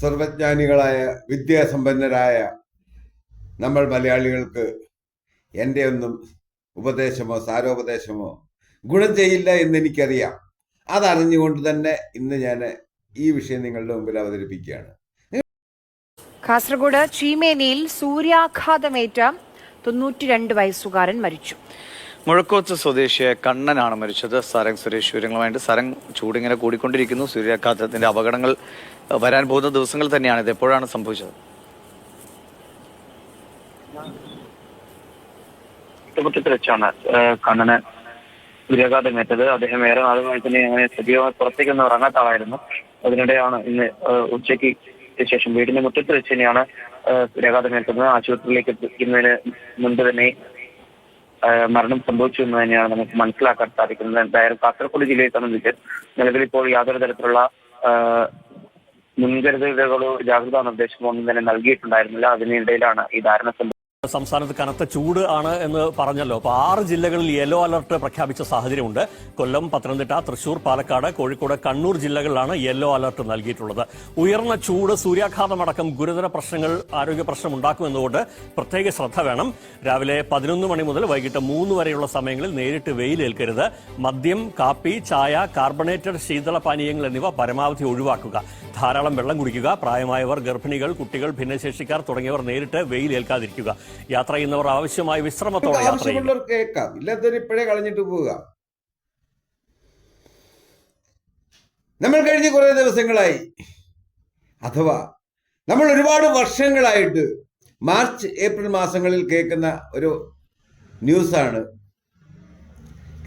സർവജ്ഞാനികളായ വിദ്യാസമ്പന്നരായ നമ്മൾ മലയാളികൾക്ക് എന്റെ ഒന്നും ഉപദേശമോ സാരോപദേശമോ ഗുണം ചെയ്യില്ല എന്ന് എനിക്കറിയാം അതറിഞ്ഞുകൊണ്ട് തന്നെ ഇന്ന് ഞാൻ ഈ വിഷയം നിങ്ങളുടെ മുമ്പിൽ അവതരിപ്പിക്കുകയാണ്. കാസർഗോഡ് ചീമേനിയിൽ സൂര്യാഘാതമേറ്റ തൊണ്ണൂറ്റി രണ്ട് വയസ്സുകാരൻ മരിച്ചു. മുഴക്കോത്ത് സ്വദേശിയായ കണ്ണനാണ് മരിച്ചത്. സരങ് സുരേഷ് വിവരങ്ങളുമായിട്ട് സരങ് ചൂടിങ്ങനെ കൂടിക്കൊണ്ടിരിക്കുന്നു. സൂര്യാഘാതത്തിന്റെ അപകടങ്ങൾ വരാൻ പോകുന്ന ദിവസങ്ങൾ തന്നെയാണ് ഇത്. എപ്പോഴാണ് സംഭവിച്ചത്? വെച്ചാണ് കണ്ണന് സൂര്യാഘാതമേറ്റത് അദ്ദേഹം ഏറെ നാളുമായി തന്നെ അങ്ങനെ സജീവമായി പുറത്തേക്കൊന്നും ഇറങ്ങാത്ത ആളായിരുന്നു അതിനിടെയാണ് ഇന്ന് ഉച്ചയ്ക്ക് ശേഷം വീടിന്റെ മുറ്റത്ത് വെച്ച് തന്നെയാണ് സൂര്യാഘാതമേറ്റത് ആശുപത്രിയിലേക്ക് എത്തിക്കുന്നതിന് മുൻപ് തന്നെ മരണം സംഭവിച്ചു എന്ന് തന്നെയാണ് നമുക്ക് മനസ്സിലാക്കാൻ സാധിക്കുന്നത്. എന്തായാലും കാസർഗോഡ് ജില്ലയിൽ സംബന്ധിച്ച് നിലവിൽ ഇപ്പോൾ യാതൊരു തരത്തിലുള്ള മുൻകരുതലുകളോ ജാഗ്രതാ നിർദ്ദേശമോ ഒന്നും തന്നെ നൽകിയിട്ടുണ്ടായിരുന്നില്ല. അതിനിടയിലാണ് ഈ ധാരണ സംസ്ഥാനത്ത് കനത്ത ചൂട് ആണ് എന്ന് പറഞ്ഞല്ലോ. അപ്പോൾ ആറ് ജില്ലകളിൽ യെല്ലോ അലർട്ട് പ്രഖ്യാപിച്ച സാഹചര്യമുണ്ട്. കൊല്ലം പത്തനംതിട്ട തൃശൂർ പാലക്കാട് കോഴിക്കോട് കണ്ണൂർ ജില്ലകളിലാണ് യെല്ലോ അലർട്ട് നൽകിയിട്ടുള്ളത്. ഉയർന്ന ചൂട് സൂര്യാഘാതമടക്കം ഗുരുതര പ്രശ്നങ്ങൾ ആരോഗ്യ പ്രശ്നം ഉണ്ടാക്കുമെന്നുകൊണ്ട് പ്രത്യേക ശ്രദ്ധ വേണം. രാവിലെ പതിനൊന്ന് മണി മുതൽ വൈകിട്ട് മൂന്ന് വരെയുള്ള സമയങ്ങളിൽ നേരിട്ട് വെയിലേൽക്കരുത് മദ്യം കാപ്പി ചായ കാർബണേറ്റഡ് ശീതള പാനീയങ്ങൾ എന്നിവ പരമാവധി ഒഴിവാക്കുക. ധാരാളം വെള്ളം കുടിക്കുക. പ്രായമായവർ ഗർഭിണികൾ കുട്ടികൾ ഭിന്നശേഷിക്കാർ തുടങ്ങിയവർ നേരിട്ട് വെയിലേൽക്കാതിരിക്കുക യാത്ര ചെയ്യുന്നവർ ആവശ്യമായ വിശ്രമത്തോടെ യാത്ര കേൾക്കാം. ഇല്ലാത്തവർ ഇപ്പോഴേ കളഞ്ഞിട്ട് പോവുക. നമ്മൾ കഴിഞ്ഞ കുറേ ദിവസങ്ങളായി. അഥവാ നമ്മൾ ഒരുപാട് വർഷങ്ങളായിട്ട് മാർച്ച് ഏപ്രിൽ മാസങ്ങളിൽ കേൾക്കുന്ന ഒരു ന്യൂസാണ്.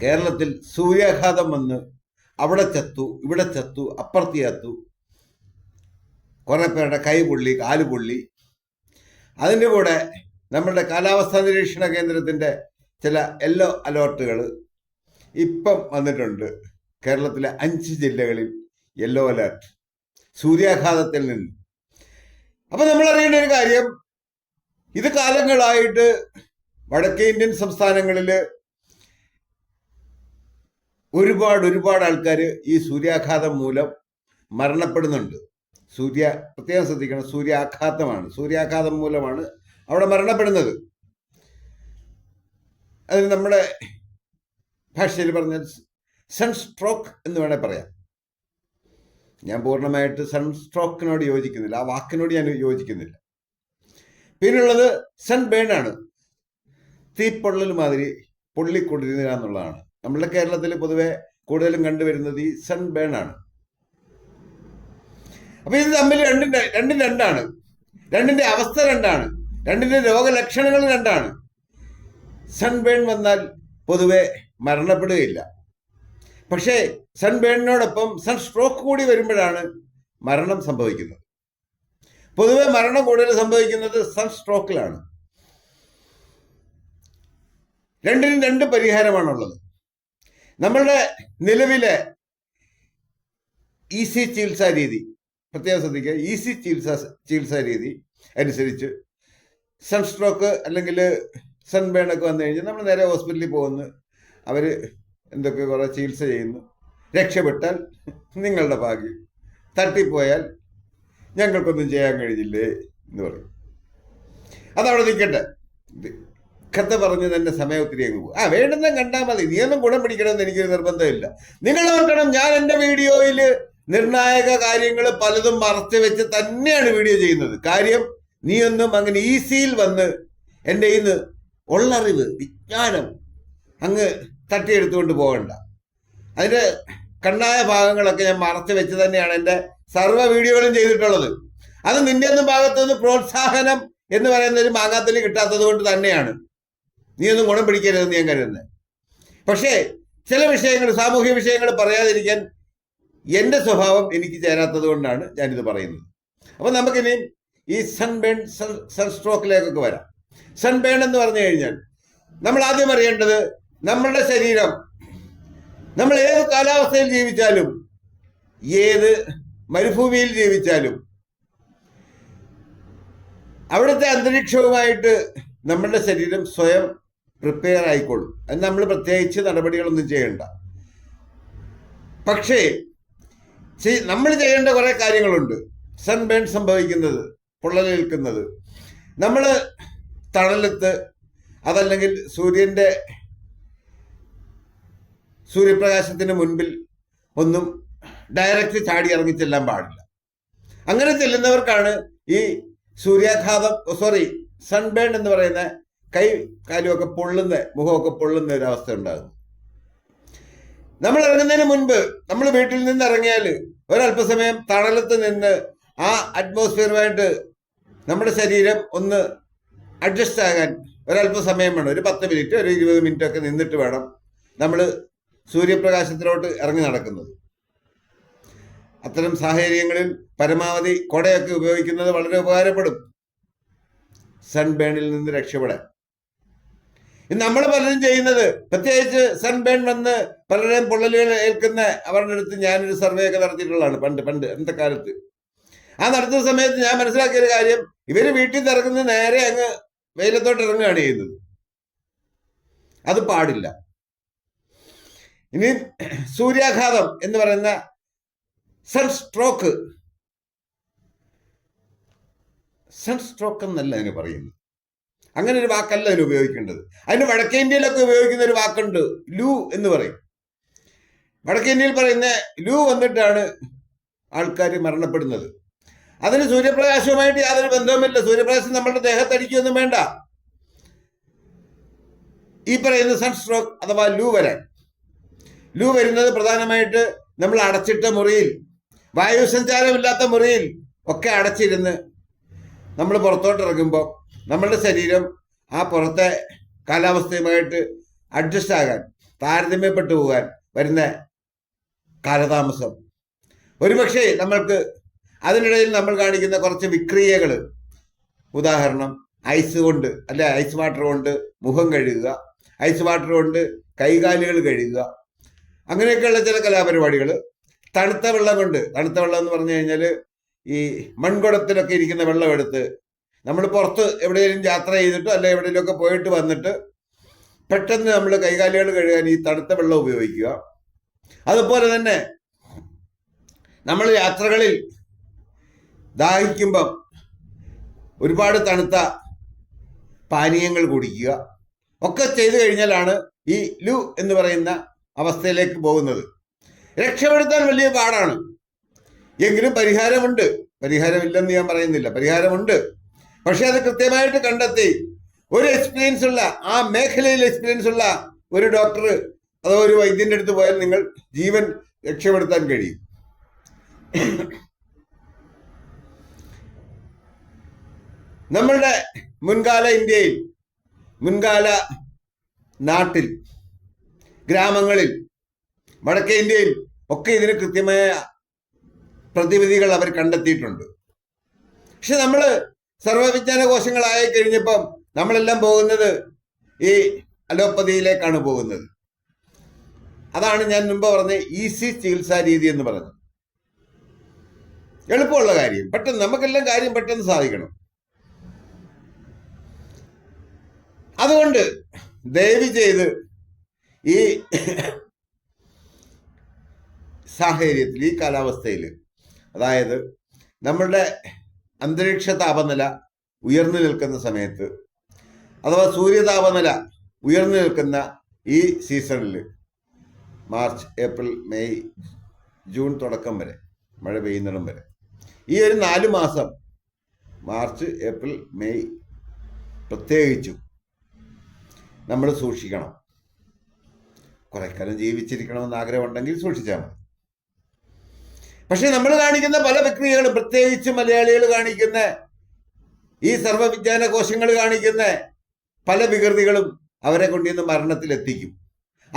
കേരളത്തിൽ സൂര്യാഘാതം വന്ന് അവിടെ ചത്തു ഇവിടെ ചത്തു അപ്പുറത്ത് ചത്തു. കുറേ പേരുടെ കൈ പൊള്ളി കാൽ പൊള്ളി. അതിന്റെ കൂടെ നമ്മുടെ കാലാവസ്ഥാ നിരീക്ഷണ കേന്ദ്രത്തിന്റെ ചില യെല്ലോ അലേർട്ടുകൾ ഇപ്പം വന്നിട്ടുണ്ട്. കേരളത്തിലെ അഞ്ച് ജില്ലകളിൽ യെല്ലോ അലേർട്ട് സൂര്യാഘാതത്തിൽ നിന്ന്. അപ്പം നമ്മൾ അറിയേണ്ട ഒരു കാര്യം ഇത് കാലങ്ങളായിട്ട് വടക്കേ ഇന്ത്യൻ സംസ്ഥാനങ്ങളിൽ ഒരുപാട് ഒരുപാട് ആൾക്കാർ ഈ സൂര്യാഘാതം മൂലം മരണപ്പെടുന്നുണ്ട്. സൂര്യ പ്രത്യേകം ശ്രദ്ധിക്കണം സൂര്യാഘാതമാണ്. സൂര്യാഘാതം മൂലമാണ് അവിടെ മരണപ്പെടുന്നത്. അതിന് നമ്മുടെ ഭാഷയിൽ പറഞ്ഞ സൺ സ്ട്രോക്ക് എന്ന് വേണേൽ പറയാം. ഞാൻ പൂർണമായിട്ട് സൺ സ്ട്രോക്കിനോട് യോജിക്കുന്നില്ല. ആ വാക്കിനോട് ഞാൻ യോജിക്കുന്നില്ല. പിന്നുള്ളത് സൺ ബേൺ ആണ് തീപ്പൊള്ളൽ മാതിരി പൊള്ളിക്കൊണ്ടിരുന്നില്ല എന്നുള്ളതാണ് നമ്മളുടെ കേരളത്തിൽ പൊതുവെ കൂടുതലും കണ്ടുവരുന്നത് ഈ സൺ ബേൺ ആണ് അപ്പൊ ഇത് തമ്മിൽ രണ്ടും രണ്ടും രണ്ടാണ്. രണ്ടിന്റെ അവസ്ഥ രണ്ടാണ്. രണ്ടിന്റെ രോഗലക്ഷണങ്ങൾ രണ്ടാണ്. സൺബേൺ വന്നാൽ പൊതുവെ മരണപ്പെടുകയില്ല. പക്ഷേ സൺബേണിനോടൊപ്പം സൺ സ്ട്രോക്ക് കൂടി വരുമ്പോഴാണ് മരണം സംഭവിക്കുന്നത്. പൊതുവെ മരണം കൂടുതൽ സംഭവിക്കുന്നത് സൺ സ്ട്രോക്കിലാണ് രണ്ടിനും രണ്ട് പരിഹാരമാണുള്ളത്. നമ്മളുടെ നിലവിലെ ഈസി ചികിത്സാ രീതി പ്രത്യേകം ശ്രദ്ധിക്കുക ഈസി ചികിത്സാ ചികിത്സാ രീതി അനുസരിച്ച് സൺസ്ട്രോക്ക് അല്ലെങ്കിൽ സൺബേൺ ഒക്കെ വന്നു കഴിഞ്ഞാൽ നമ്മൾ നേരെ ഹോസ്പിറ്റലിൽ പോകുന്നു. അവർ എന്തൊക്കെ കുറേ ചികിത്സ ചെയ്യുന്നു. രക്ഷപ്പെട്ടാൽ നിങ്ങളുടെ ഭാഗ്യം. തട്ടിപ്പോയാൽ ഞങ്ങൾക്കൊന്നും ചെയ്യാൻ കഴിഞ്ഞില്ലേ എന്ന് പറയും. അതവിടെ നിൽക്കട്ടെ. കഥ പറഞ്ഞ് തന്നെ സമയം ഒത്തിരി അങ്ങ് പോകും. ആ വേണ്ടുന്ന കണ്ടാൽ മതി. നീയൊന്നും ഗുണം പിടിക്കണമെന്ന് എനിക്കൊരു നിർബന്ധമില്ല. നിങ്ങൾ ഓർക്കണം ഞാൻ എന്റെ വീഡിയോയിൽ നിർണായക കാര്യങ്ങൾ പലതും മറച്ചു വെച്ച് തന്നെയാണ് വീഡിയോ ചെയ്യുന്നത്. കാര്യം നീയൊന്നും അങ്ങനെ ഈസിയിൽ വന്ന് എന്റെ ഇന്ന് ഉള്ളറിവ് വിജ്ഞാനം അങ്ങ് തട്ടിയെടുത്തുകൊണ്ട് പോകണ്ട. അതിന്റെ കണ്ണായ ഭാഗങ്ങളൊക്കെ ഞാൻ മറച്ചു വെച്ച് തന്നെയാണ് എന്റെ സർവ വീഡിയോകളും ചെയ്തിട്ടുള്ളത്. അത് നിന്റെ ഒന്നും ഭാഗത്തുനിന്ന് പ്രോത്സാഹനം എന്ന് പറയുന്ന ഒരു മാങ്ങാത്തിൽ കിട്ടാത്തത് കൊണ്ട് തന്നെയാണ്. നീ ഒന്നും ഗുണം പിടിക്കരുതെന്ന് ഞാൻ കരുതുന്നത്. പക്ഷേ ചില വിഷയങ്ങൾ സാമൂഹ്യ വിഷയങ്ങൾ പറയാതിരിക്കാൻ എന്റെ സ്വഭാവം എനിക്ക് ചേരാത്തത് കൊണ്ടാണ് ഞാനിത് പറയുന്നത്. അപ്പം നമുക്കിനി ഈ സൺബേൺ സൺ സൺസ്ട്രോക്കിലേക്കൊക്കെ വരാം. സൺബേൺ എന്ന് പറഞ്ഞു കഴിഞ്ഞാൽ നമ്മൾ ആദ്യം അറിയേണ്ടത് നമ്മളുടെ ശരീരം. നമ്മൾ ഏത് കാലാവസ്ഥയിൽ ജീവിച്ചാലും ഏത് മരുഭൂമിയിൽ ജീവിച്ചാലും അവിടുത്തെ അന്തരീക്ഷവുമായിട്ട് നമ്മളുടെ ശരീരം സ്വയം പ്രിപ്പയർ ആയിക്കോളും അത് നമ്മൾ പ്രത്യേകിച്ച് നടപടികളൊന്നും ചെയ്യണ്ട. പക്ഷേ നമ്മൾ ചെയ്യേണ്ട കുറേ കാര്യങ്ങളുണ്ട്. സൺബേൺ സംഭവിക്കുന്നത് പൊള്ളലേൽക്കുന്നത്. നമ്മൾ തണലത്ത് അതല്ലെങ്കിൽ സൂര്യന്റെ സൂര്യപ്രകാശത്തിന് മുൻപിൽ ഒന്നും ഡയറക്റ്റ് ചാടി ഇറങ്ങി ചെല്ലാൻ പാടില്ല. അങ്ങനെ ചെല്ലുന്നവർക്കാണ് ഈ സൂര്യാഘാതം സോറി സൺബേൺ എന്ന് പറയുന്ന കൈ കാലുമൊക്കെ പൊള്ളുന്ന മുഖമൊക്കെ പൊള്ളുന്ന ഒരു അവസ്ഥ ഉണ്ടാകും നമ്മൾ ഇറങ്ങുന്നതിന് മുൻപ് നമ്മൾ വീട്ടിൽ നിന്ന് ഇറങ്ങിയാൽ ഒരല്പസമയം തണലത്ത് നിന്ന് ആ അറ്റ്മോസ്ഫിയറുമായിട്ട് നമ്മുടെ ശരീരം ഒന്ന് അഡ്ജസ്റ്റ് ആകാൻ ഒരല്പസമയം വേണം. ഒരു പത്ത് മിനിറ്റ് ഒരു ഇരുപത് മിനിറ്റ് ഒക്കെ നിന്നിട്ട് വേണം നമ്മൾ സൂര്യപ്രകാശത്തിലോട്ട് ഇറങ്ങി നടക്കുന്നത്. അത്തരം സാഹചര്യങ്ങളിൽ പരമാവധി കുടയൊക്കെ ഉപയോഗിക്കുന്നത് വളരെ ഉപകാരപ്പെടും. സൺബേണിൽ നിന്ന് രക്ഷപ്പെടാൻ. നമ്മൾ പലരും ചെയ്യുന്നത്. പ്രത്യേകിച്ച് സൺബേൺ വന്ന് പലരെയും പൊള്ളലുകൾ ഏൽക്കുന്ന അവരുടെ അടുത്ത് ഞാനൊരു സർവേ ഒക്കെ നടത്തിയിട്ടുള്ളതാണ് പണ്ട് പണ്ട് അന്നത്തെ കാലത്ത്. ആ നടത്തുന്ന സമയത്ത് ഞാൻ മനസ്സിലാക്കിയ ഒരു കാര്യം ഇവർ വീട്ടിൽ നിന്ന് നേരെ അങ്ങ് വെയിലത്തോട്ട് ഇറങ്ങുകയാണ് ചെയ്യുന്നത്. അത് പാടില്ല. ഇനി സൂര്യാഘാതം എന്ന് പറയുന്ന സൺ സ്ട്രോക്ക് സൺ സ്ട്രോക്ക് എന്നല്ല അതിന് പറയുന്നത്. അങ്ങനെ ഒരു വാക്കല്ല അതിന് ഉപയോഗിക്കേണ്ടത്. അതിന് വടക്കേ ഇന്ത്യയിലൊക്കെ ഉപയോഗിക്കുന്ന ഒരു വാക്കുണ്ട് ലൂ എന്ന് പറയും. വടക്കേ ഇന്ത്യയിൽ പറയുന്ന ലൂ വന്നിട്ടാണ് ആൾക്കാർ മരണപ്പെടുന്നത്. അതിന് സൂര്യപ്രകാശവുമായിട്ട് യാതൊരു ബന്ധവുമില്ല. സൂര്യപ്രകാശം നമ്മളുടെ ദേഹത്തടിക്കുകയൊന്നും വേണ്ട. ഈ പറയുന്ന സൺസ്ട്രോക്ക് അഥവാ ലൂ വരാൻ. ലൂ വരുന്നത് പ്രധാനമായിട്ട് നമ്മൾ അടച്ചിട്ട മുറിയിൽ വായു സഞ്ചാരമില്ലാത്ത മുറിയിൽ ഒക്കെ അടച്ചിരുന്ന് നമ്മൾ പുറത്തോട്ട് ഇറങ്ങുമ്പോൾ നമ്മളുടെ ശരീരം ആ പുറത്തെ കാലാവസ്ഥയുമായിട്ട് അഡ്ജസ്റ്റ് ആകാൻ താരതമ്യപ്പെട്ടു പോകാൻ വരുന്ന കാലതാമസം. ഒരുപക്ഷെ നമ്മൾക്ക് അതിനിടയിൽ നമ്മൾ കാണിക്കുന്ന കുറച്ച് വിക്രിയകൾ ഉദാഹരണം ഐസ് കൊണ്ട് അല്ലെ ഐസ് വാട്ടർ കൊണ്ട് മുഖം കഴുകുക ഐസ് വാട്ടർ കൊണ്ട് കൈകാലുകൾ കഴുകുക. അങ്ങനെയൊക്കെയുള്ള ചില കലാപരിപാടികൾ തണുത്ത വെള്ളം കൊണ്ട് തണുത്ത വെള്ളം എന്ന് പറഞ്ഞു കഴിഞ്ഞാൽ ഈ മൺകുടത്തിലൊക്കെ ഇരിക്കുന്ന വെള്ളം എടുത്ത് നമ്മൾ പുറത്ത് എവിടെയെങ്കിലും യാത്ര ചെയ്തിട്ടോ അല്ലെ എവിടെയെങ്കിലുമൊക്കെ പോയിട്ട് വന്നിട്ട് പെട്ടെന്ന് നമ്മൾ കൈകാലുകൾ കഴുകാൻ ഈ തണുത്ത വെള്ളം ഉപയോഗിക്കുക. അതുപോലെ തന്നെ നമ്മൾ യാത്രകളിൽ ദാഹിക്കുമ്പം ഒരുപാട് തണുത്ത പാനീയങ്ങൾ കുടിക്കുക. ഒക്കെ ചെയ്തു കഴിഞ്ഞാലാണ് ഈ ലു എന്ന് പറയുന്ന അവസ്ഥയിലേക്ക് പോകുന്നത്. രക്ഷപ്പെടുത്താൻ വലിയ പാടാണ്. എങ്കിലും പരിഹാരമുണ്ട്. പരിഹാരമില്ലെന്ന് ഞാൻ പറയുന്നില്ല. പരിഹാരമുണ്ട്. പക്ഷെ അത് കൃത്യമായിട്ട് കണ്ടെത്തി ഒരു എക്സ്പീരിയൻസ് ഉള്ള ആ മേഖലയിൽ എക്സ്പീരിയൻസ് ഉള്ള ഒരു ഡോക്ടർ അതോ ഒരു വൈദ്യന്റെ അടുത്ത് പോയാൽ നിങ്ങൾ ജീവൻ രക്ഷപ്പെടുത്താൻ കഴിയും. നമ്മളുടെ മുൻകാല ഇന്ത്യയിൽ മുൻകാല നാട്ടിൽ ഗ്രാമങ്ങളിൽ വടക്കേ ഇന്ത്യയിൽ ഒക്കെ ഇതിന് കൃത്യമായ പ്രതിവിധികൾ അവർ കണ്ടെത്തിയിട്ടുണ്ട്. പക്ഷെ നമ്മൾ സർവവിജ്ഞാന കോശങ്ങളായി കഴിഞ്ഞപ്പം നമ്മളെല്ലാം പോകുന്നത് ഈ അലോപ്പതിയിലേക്കാണ് പോകുന്നത്. അതാണ് ഞാൻ മുമ്പ് പറഞ്ഞ ഈസി ചികിത്സാ രീതി എന്ന് പറഞ്ഞത് എളുപ്പമുള്ള കാര്യം. പെട്ടെന്ന് നമുക്കെല്ലാം കാര്യം പെട്ടെന്ന് സാധിക്കണം. അതുകൊണ്ട് ദയവ് ചെയ്ത് ഈ സാഹചര്യത്തിൽ ഈ കാലാവസ്ഥയിൽ അതായത് നമ്മളുടെ അന്തരീക്ഷ താപനില ഉയർന്നു നിൽക്കുന്ന സമയത്ത് അഥവാ സൂര്യതാപനില ഉയർന്നു നിൽക്കുന്ന ഈ സീസണിൽ മാർച്ച് ഏപ്രിൽ മെയ് ജൂൺ തുടക്കം വരെ മഴ പെയ്യുന്നിടം വരെ ഈ ഒരു നാല് മാസം മാർച്ച് ഏപ്രിൽ മെയ് പ്രത്യേകിച്ചും നമ്മൾ സൂക്ഷിക്കണം. കുറെ കാലം ജീവിച്ചിരിക്കണമെന്ന് ആഗ്രഹമുണ്ടെങ്കിൽ സൂക്ഷിച്ചാൽ മതി. പക്ഷെ നമ്മൾ കാണിക്കുന്ന പല പ്രക്രിയകളും പ്രത്യേകിച്ച് മലയാളികൾ കാണിക്കുന്ന ഈ സർവവിജ്ഞാന കോശങ്ങൾ കാണിക്കുന്ന പല വികൃതികളും അവരെ കൊണ്ടിന്ന് മരണത്തിലെത്തിക്കും.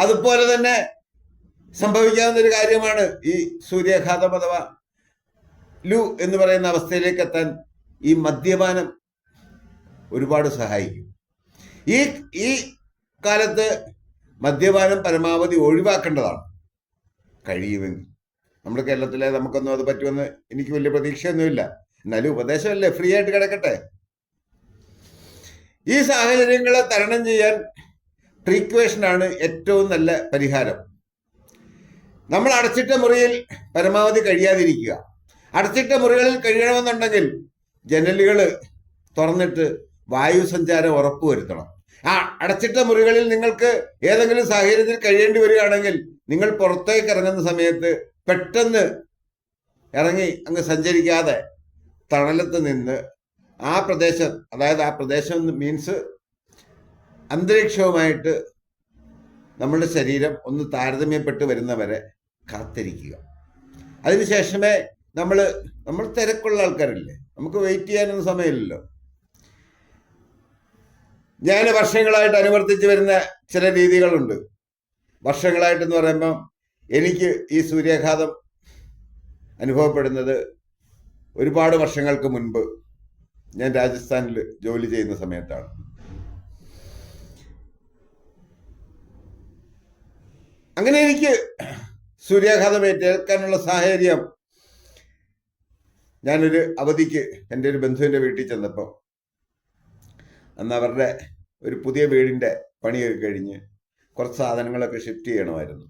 അതുപോലെ തന്നെ സംഭവിക്കാവുന്ന ഒരു കാര്യമാണ് ഈ സൂര്യാഘാതം അഥവാ ലു എന്ന് പറയുന്ന അവസ്ഥയിലേക്ക് എത്താൻ ഈ മദ്യപാനം ഒരുപാട് സഹായിക്കും. ഈ ഈ കാലത്ത് മദ്യപാനം പരമാവധി ഒഴിവാക്കേണ്ടതാണ്. കഴിയുമെങ്കിൽ. നമ്മുടെ കേരളത്തിലെ നമുക്കൊന്നും അത് പറ്റുമെന്ന് എനിക്ക് വലിയ പ്രതീക്ഷയൊന്നുമില്ല. എന്നാലും ഉപദേശമല്ലേ? ഫ്രീ ആയിട്ട് കിടക്കട്ടെ. ഈ സാഹചര്യങ്ങളെ തരണം ചെയ്യാൻ പ്രീക്വേഷനാണ് ഏറ്റവും നല്ല പരിഹാരം. നമ്മൾ അടച്ചിട്ട മുറിയിൽ പരമാവധി കഴിയാതിരിക്കുക. അടച്ചിട്ട മുറികളിൽ കഴിയണമെന്നുണ്ടെങ്കിൽ ജനലുകൾ തുറന്നിട്ട് വായു സഞ്ചാരം ഉറപ്പുവരുത്തണം. ആ അടച്ചിട്ട മുറികളിൽ നിങ്ങൾക്ക് ഏതെങ്കിലും സാഹചര്യത്തിൽ കഴിയേണ്ടി വരികയാണെങ്കിൽ നിങ്ങൾ പുറത്തേക്ക് ഇറങ്ങുന്ന സമയത്ത് പെട്ടെന്ന് ഇറങ്ങി അങ്ങ് സഞ്ചരിക്കാതെ തണലത്ത് നിന്ന് ആ പ്രദേശം അതായത് ആ പ്രദേശം മീൻസ് അന്തരീക്ഷവുമായിട്ട് നമ്മുടെ ശരീരം ഒന്ന് താരതമ്യപ്പെട്ട് വരുന്നവരെ കാത്തിരിക്കുക. അതിനുശേഷമേ നമ്മൾ നമ്മൾ തിരക്കുള്ള ആൾക്കാരല്ലേ? നമുക്ക് വെയിറ്റ് ചെയ്യാനൊന്നും സമയമില്ലല്ലോ. ഞാൻ വർഷങ്ങളായിട്ട് അനുവർത്തിച്ച് വരുന്ന ചില രീതികളുണ്ട്. വർഷങ്ങളായിട്ടെന്ന് പറയുമ്പം എനിക്ക് ഈ സൂര്യാഘാതം അനുഭവപ്പെടുന്നത് ഒരുപാട് വർഷങ്ങൾക്ക് മുൻപ് ഞാൻ രാജസ്ഥാനിൽ ജോലി ചെയ്യുന്ന സമയത്താണ്. അങ്ങനെ എനിക്ക് സൂര്യാഘാതം ഏറ്റേൽക്കാനുള്ള സാഹചര്യം ഞാനൊരു അവധിക്ക് എന്റെ ഒരു ബന്ധുവിന്റെ വീട്ടിൽ ചെന്നപ്പോൾ അന്ന് അവരുടെ ഒരു പുതിയ വീടിന്റെ പണിയൊക്കെ കഴിഞ്ഞ് കുറച്ച് സാധനങ്ങളൊക്കെ ഷിഫ്റ്റ് ചെയ്യണമായിരുന്നു.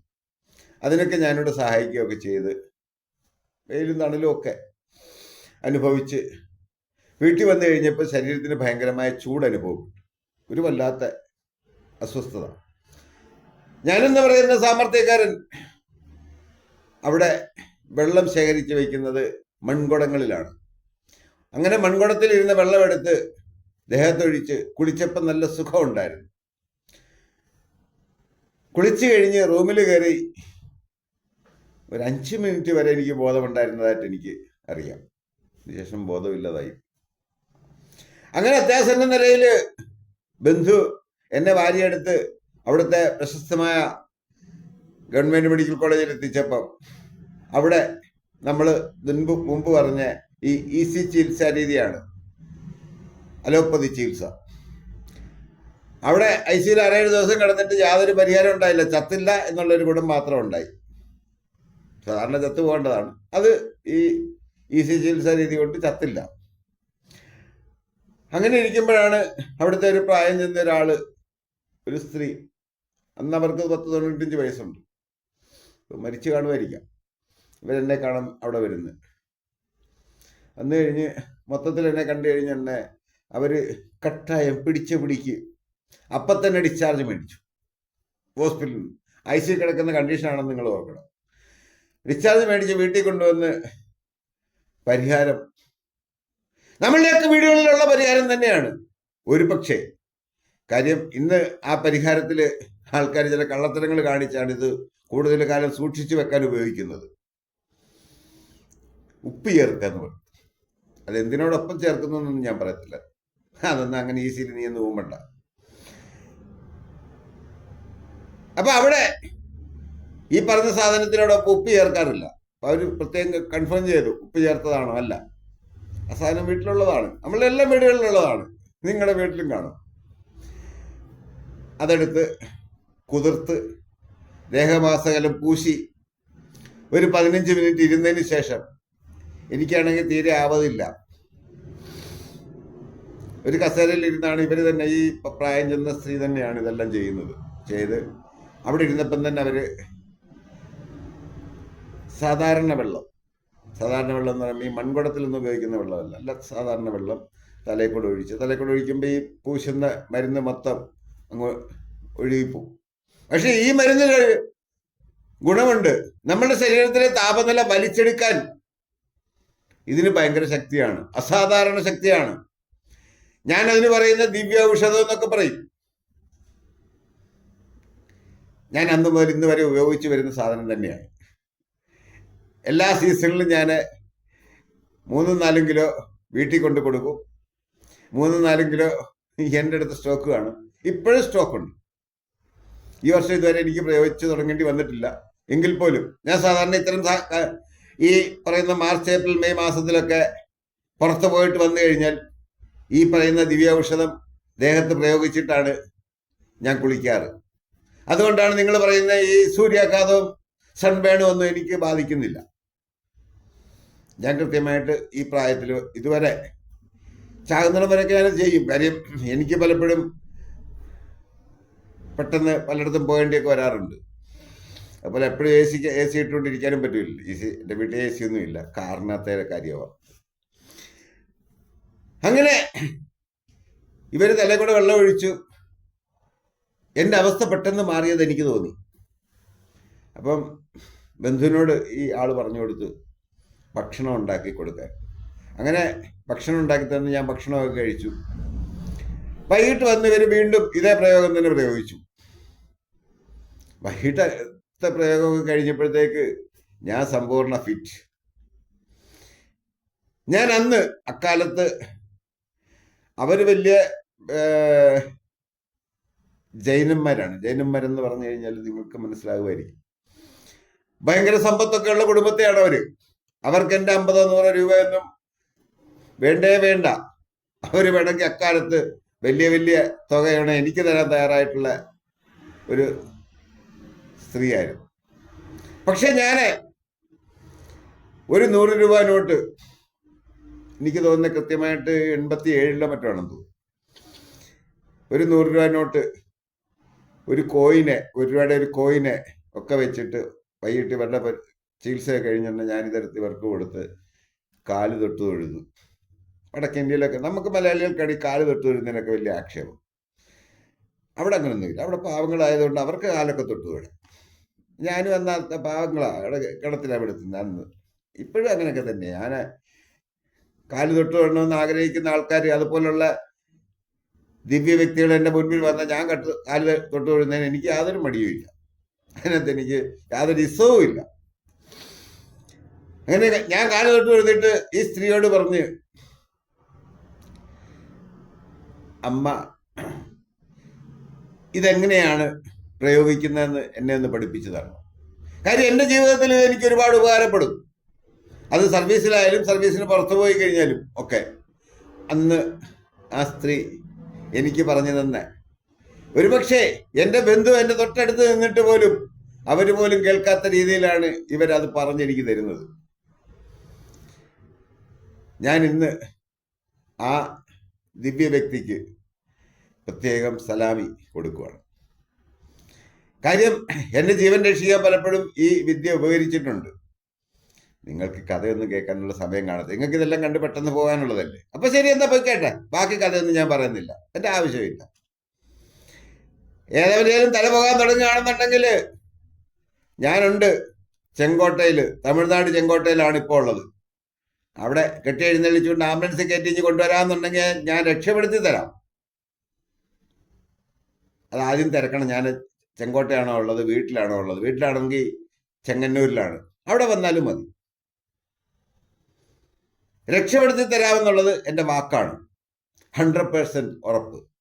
അതിനൊക്കെ ഞാനിവിടെ സഹായിക്കുകയൊക്കെ ചെയ്ത് വെയിലും തണലും ഒക്കെ അനുഭവിച്ച് വീട്ടിൽ വന്നു കഴിഞ്ഞപ്പോൾ ശരീരത്തിന് ഭയങ്കരമായ ചൂട് അനുഭവപ്പെട്ടു ഒരു വല്ലാത്ത അസ്വസ്ഥത. ഞാനെന്ന് പറയുന്ന സാമർത്ഥ്യക്കാരൻ അവിടെ വെള്ളം ശേഖരിച്ച് വയ്ക്കുന്നത് മൺകുടങ്ങളിലാണ്. അങ്ങനെ മൺകുടത്തിൽ ഇരുന്ന വെള്ളമെടുത്ത് ദേഹത്തൊഴിച്ച് കുളിച്ചപ്പം നല്ല സുഖമുണ്ടായിരുന്നു. കുളിച്ചു കഴിഞ്ഞ് റൂമിൽ കയറി ഒരു അഞ്ച് മിനിറ്റ് വരെ എനിക്ക് ബോധമുണ്ടായിരുന്നതായിട്ട് എനിക്ക് അറിയാം. ശേഷം ബോധമില്ലാതായി. അങ്ങനെ അത്യാവശ്യം എന്ന നിലയിൽ ബന്ധു എന്നെ വാരിയെടുത്ത് അവിടുത്തെ പ്രശസ്തമായ ഗവൺമെന്റ് മെഡിക്കൽ കോളേജിൽ എത്തിച്ചപ്പം അവിടെ നമ്മൾ മുൻപ് മുമ്പ് പറഞ്ഞ ഈ ഇ സി ചികിത്സാ രീതിയാണ് അലോപ്പതി ചികിത്സ. അവിടെ ഐ സിയിൽ അറേഴ് ദിവസം കിടന്നിട്ട് യാതൊരു പരിഹാരം ഉണ്ടായില്ല. ചത്തില്ല എന്നുള്ളൊരു ഗുണം മാത്രം ഉണ്ടായി. സാധാരണ ചത്തു പോകേണ്ടതാണ്. അത് ഈ ഇ സി ചികിത്സാ രീതി കൊണ്ട് ചത്തില്ല. അങ്ങനെ ഇരിക്കുമ്പോഴാണ് അവിടുത്തെ ഒരു പ്രായം ചെന്ന ഒരാൾ ഒരു സ്ത്രീ. അന്ന് അവർക്ക് പത്ത് തൊണ്ണൂറ്റഞ്ച് വയസ്സുണ്ട്. മരിച്ചു കാണുമായിരിക്കാം. ഇവരെന്നെ കാണാൻ അവിടെ വരുന്നത് അന്ന് കഴിഞ്ഞ് മൊത്തത്തിൽ എന്നെ കണ്ടു കഴിഞ്ഞ് എന്നെ അവർ കട്ടായം പിടിച്ച പിടിക്ക് അപ്പം തന്നെ ഡിസ്ചാർജ് മേടിച്ചു. ഹോസ്പിറ്റലിൽ ഐ സി കിടക്കുന്ന കണ്ടീഷനാണെന്ന് നിങ്ങൾ ഓർക്കണം. ഡിസ്ചാർജ് മേടിച്ച് വീട്ടിൽ കൊണ്ടുവന്ന് പരിഹാരം. നമ്മളുടെയൊക്കെ വീടുകളിലുള്ള പരിഹാരം തന്നെയാണ്. ഒരു പക്ഷേ കാര്യം ഇന്ന് ആ പരിഹാരത്തിൽ ആൾക്കാർ ചില കള്ളത്തരങ്ങൾ കാണിച്ചാണ് ഇത് കൂടുതൽ കാലം സൂക്ഷിച്ചു വെക്കാൻ ഉപയോഗിക്കുന്നത്. ഉപ്പ് ചേർക്കുക എന്ന് പറയും. അത് എന്തിനോടൊപ്പം ചേർക്കുന്നൊന്നും ഞാൻ പറയത്തില്ല. അതൊന്നും അങ്ങനെ ഈസിയിൽ നീ ഒന്ന് ഊമ്പണ്ട അപ്പൊ അവിടെ ഈ പറഞ്ഞ സാധനത്തിനോടൊപ്പം ഉപ്പ് ചേർക്കാറില്ല. അവർ പ്രത്യേകം കൺഫേം ചെയ്തു. ഉപ്പ് ചേർത്തതാണോ? അല്ല. ആ സാധനം വീട്ടിലുള്ളതാണ്. നമ്മളുടെ എല്ലാ വീടുകളിലുള്ളതാണ്. നിങ്ങളുടെ വീട്ടിലും കാണും. അതെടുത്ത് കുതിർത്ത് ദേഹമാസകലം പൂശി ഒരു പതിനഞ്ച് മിനിറ്റ് ഇരുന്നതിന് ശേഷം എനിക്കാണെങ്കിൽ തീരെ ആവതില്ല. ഒരു കസേരയിൽ ഇരുന്നാണ് ഇവർ തന്നെ ഈ പ്രായം ചെന്ന സ്ത്രീ തന്നെയാണ് ഇതെല്ലാം ചെയ്യുന്നത് ചെയ്ത്. അവിടെ ഇരുന്നപ്പം തന്നെ അവർ സാധാരണ വെള്ളം സാധാരണ വെള്ളം എന്ന് പറയുമ്പോൾ ഈ നിന്ന് ഉപയോഗിക്കുന്ന വെള്ളമല്ല അല്ല സാധാരണ വെള്ളം തലയിൽ ഒഴിച്ച്. തലയിൽ ഒഴിക്കുമ്പോൾ ഈ പൂശുന്ന മരുന്ന് മൊത്തം അങ്ങ് ഒഴുകിപ്പോവും. പക്ഷേ ഈ മരുന്നിന് ഗുണമുണ്ട്. നമ്മുടെ ശരീരത്തിലെ താപനില വലിച്ചെടുക്കാൻ ഇതിന് ഭയങ്കര ശക്തിയാണ് അസാധാരണ ശക്തിയാണ്. ഞാൻ അതിന് പറയുന്ന ദിവ്യ ഔഷധം എന്നൊക്കെ പറയും. ഞാൻ അന്ന് മുതൽ ഇന്ന് വരെ ഉപയോഗിച്ച് വരുന്ന സാധനം തന്നെയാണ്. എല്ലാ സീസണിലും ഞാൻ മൂന്നും നാലും കിലോ വീട്ടിൽ കൊണ്ട് കൊടുക്കും. മൂന്നും നാലും കിലോ എന്റെ അടുത്ത് സ്റ്റോക്ക് കാണും. ഇപ്പോഴും സ്റ്റോക്കുണ്ട് ഈ വർഷം ഇതുവരെ എനിക്ക് പ്രയോഗിച്ച് തുടങ്ങേണ്ടി വന്നിട്ടില്ല. എങ്കിൽ പോലും ഞാൻ സാധാരണ ഇത്തരം ഈ പറയുന്ന മാർച്ച് ഏപ്രിൽ മെയ് മാസത്തിലൊക്കെ പുറത്ത് പോയിട്ട് വന്നു കഴിഞ്ഞാൽ ഈ പറയുന്ന ദിവ്യ ഔഷധം ദേഹത്ത് പ്രയോഗിച്ചിട്ടാണ് ഞാൻ കുളിക്കാറ്. അതുകൊണ്ടാണ് നിങ്ങൾ പറയുന്ന ഈ സൂര്യാഘാതവും സൺബേണും ഒന്നും എനിക്ക് ബാധിക്കുന്നില്ല. ഞാൻ കൃത്യമായിട്ട് ഈ പ്രായത്തിൽ ഇതുവരെ ചാകുന്നിടം വരെയൊക്കെ ഞാൻ ചെയ്യും. കാര്യം എനിക്ക് പലപ്പോഴും പെട്ടെന്ന് പലയിടത്തും പോകേണ്ടിയൊക്കെ വരാറുണ്ട്. അതുപോലെ എപ്പോഴും എ സി എ സി ഇട്ടുകൊണ്ടിരിക്കാനും പറ്റില്ല. എ സി എന്റെ വീട്ടിൽ എ സി ഒന്നും ഇല്ല. കാറിനകത്തെ കാര്യമാണ്. അങ്ങനെ ഇവർ തലേ കൂടെ വെള്ളം ഒഴിച്ചു. എന്റെ അവസ്ഥ പെട്ടെന്ന് മാറിയത് എനിക്ക് തോന്നി. അപ്പം ബന്ധുവിനോട് ഈ ആൾ പറഞ്ഞു കൊടുത്തു ഭക്ഷണം ഉണ്ടാക്കി കൊടുക്കാൻ. അങ്ങനെ ഭക്ഷണം ഉണ്ടാക്കി തന്ന് ഞാൻ ഭക്ഷണമൊക്കെ കഴിച്ചു. വൈകിട്ട് വന്ന് ഇവർ വീണ്ടും ഇതേ പ്രയോഗം തന്നെ പ്രയോഗിച്ചു. വൈകിട്ടത്തെ പ്രയോഗമൊക്കെ കഴിഞ്ഞപ്പോഴത്തേക്ക് ഞാൻ സമ്പൂർണ ഫിറ്റ് ഞാൻ അന്ന് അക്കാലത്ത് അവർ വലിയ ജൈനന്മാരാണ്. ജൈനന്മാരെന്ന് പറഞ്ഞു കഴിഞ്ഞാൽ നിങ്ങൾക്ക് മനസ്സിലാകുമായിരിക്കും. ഭയങ്കര സമ്പത്തൊക്കെ ഉള്ള കുടുംബത്തെയാണ് അവർ. അവർക്ക് എന്റെ അമ്പതോ നൂറോ രൂപയൊന്നും വേണ്ടേ വേണ്ട. അവർ വേണമെങ്കിൽ അക്കാലത്ത് വലിയ വലിയ തുകയാണ് എനിക്ക് തരാൻ തയ്യാറായിട്ടുള്ള ഒരു സ്ത്രീയായിരുന്നു. പക്ഷെ ഞാൻ ഒരു നൂറ് രൂപ നോട്ട് എനിക്ക് തോന്നുന്നത് കൃത്യമായിട്ട് എൺപത്തി ഏഴിലോ മറ്റാണെന്ന് തോന്നുന്നു. ഒരു നൂറ് രൂപ നോട്ട് ഒരു കോയിനെ ഒരു രൂപയുടെ ഒരു കോയിനെ ഒക്കെ വെച്ചിട്ട് വൈകിട്ട് ഇവരുടെ ചികിത്സ കഴിഞ്ഞിട്ട് ഞാനിതെടുത്ത് ഇവർക്ക് കൊടുത്ത് കാൽ തൊട്ട് തൊഴുതു വടക്കേ ഇന്ത്യയിലൊക്കെ നമുക്ക് മലയാളികൾക്കാണ് കാൽ തൊട്ട് തൊഴുന്നതിനൊക്കെ വലിയ ആക്ഷേപം. അവിടെ അങ്ങനെയൊന്നുമില്ല അവിടെ പാവങ്ങളായതുകൊണ്ട് അവർക്ക് കാലൊക്കെ തൊട്ട് തൊഴാം ഞാനും എന്നാൽ പാവങ്ങളാണ് കിടത്തിലാണ് പെടുത്തുന്നത് അന്ന് ഇപ്പോഴും അങ്ങനെയൊക്കെ തന്നെ ഞാൻ കാൽ തൊട്ട് വേണമെന്ന് ആഗ്രഹിക്കുന്ന ആൾക്കാർ അതുപോലുള്ള ദിവ്യ വ്യക്തികൾ എന്റെ മുൻപിൽ വന്ന ഞാൻ കട്ട് കാൽ തൊട്ട് വരുന്നതിന് എനിക്ക് യാതൊരു മടിയുമില്ല അതിനകത്ത് എനിക്ക് യാതൊരു ഇസവും ഇല്ല. അങ്ങനെ ഞാൻ കാൽ തൊട്ട് വരുന്നിട്ട് ഈ സ്ത്രീയോട് പറഞ്ഞ് അമ്മ ഇതെങ്ങനെയാണ് പ്രയോഗിക്കുന്നതെന്ന് എന്നെ ഒന്ന് പഠിപ്പിച്ചു തരണം. കാര്യം എന്റെ ജീവിതത്തിൽ ഇത് എനിക്ക് ഒരുപാട് ഉപകാരപ്പെടും. അത് സർവീസിലായാലും സർവീസിന് പുറത്തു പോയി കഴിഞ്ഞാലും ഒക്കെ. അന്ന് ആ സ്ത്രീ എനിക്ക് പറഞ്ഞു തന്നെ ഒരുപക്ഷെ എന്റെ ബന്ധു എന്റെ തൊട്ടടുത്ത് നിന്നിട്ട് പോലും അവർ പോലും കേൾക്കാത്ത രീതിയിലാണ് ഇവരത് പറഞ്ഞെനിക്ക് തരുന്നത്. ഞാൻ ഇന്ന് ആ ദിവ്യ വ്യക്തിക്ക് പ്രത്യേകം സലാമി കൊടുക്കുകയാണ് കാര്യം എന്റെ ജീവൻ രക്ഷിക്കാൻ പലപ്പോഴും ഈ വിദ്യ ഉപകരിച്ചിട്ടുണ്ട്. നിങ്ങൾക്ക് കഥയൊന്നും കേൾക്കാനുള്ള സമയം കാണത്തില്ല. നിങ്ങൾക്ക് ഇതെല്ലാം കണ്ട് പെട്ടെന്ന് പോകാനുള്ളതല്ലേ? അപ്പൊ ശരി എന്താ പോയി കേട്ടെ. ബാക്കി കഥയൊന്നും ഞാൻ പറയുന്നില്ല. എന്റെ ആവശ്യമില്ല. ഏതെങ്കിലും തല പോകാൻ തുടങ്ങുകയാണെന്നുണ്ടെങ്കിൽ ഞാനുണ്ട് ചെങ്കോട്ടയിൽ. തമിഴ്നാട് ചെങ്കോട്ടയിലാണ് ഇപ്പോൾ ഉള്ളത്. അവിടെ കെട്ടി എഴുന്നള്ളിച്ചുകൊണ്ട് ആംബുലൻസ് കയറ്റിഞ്ഞ് കൊണ്ടുവരാമെന്നുണ്ടെങ്കിൽ ഞാൻ രക്ഷപ്പെടുത്തി തരാം. അത് ആദ്യം തിരക്കണം. ഞാൻ ചെങ്കോട്ടയാണോ ഉള്ളത് വീട്ടിലാണോ ഉള്ളത്? വീട്ടിലാണെങ്കിൽ ചെങ്ങന്നൂരിലാണ്. അവിടെ വന്നാലും മതി. രക്ഷപ്പെടുത്തി തരാമെന്നുള്ളത് എന്റെ വാക്കാണ്. ഹൺഡ്രഡ് പേഴ്സന്റ് ഉറപ്പ്.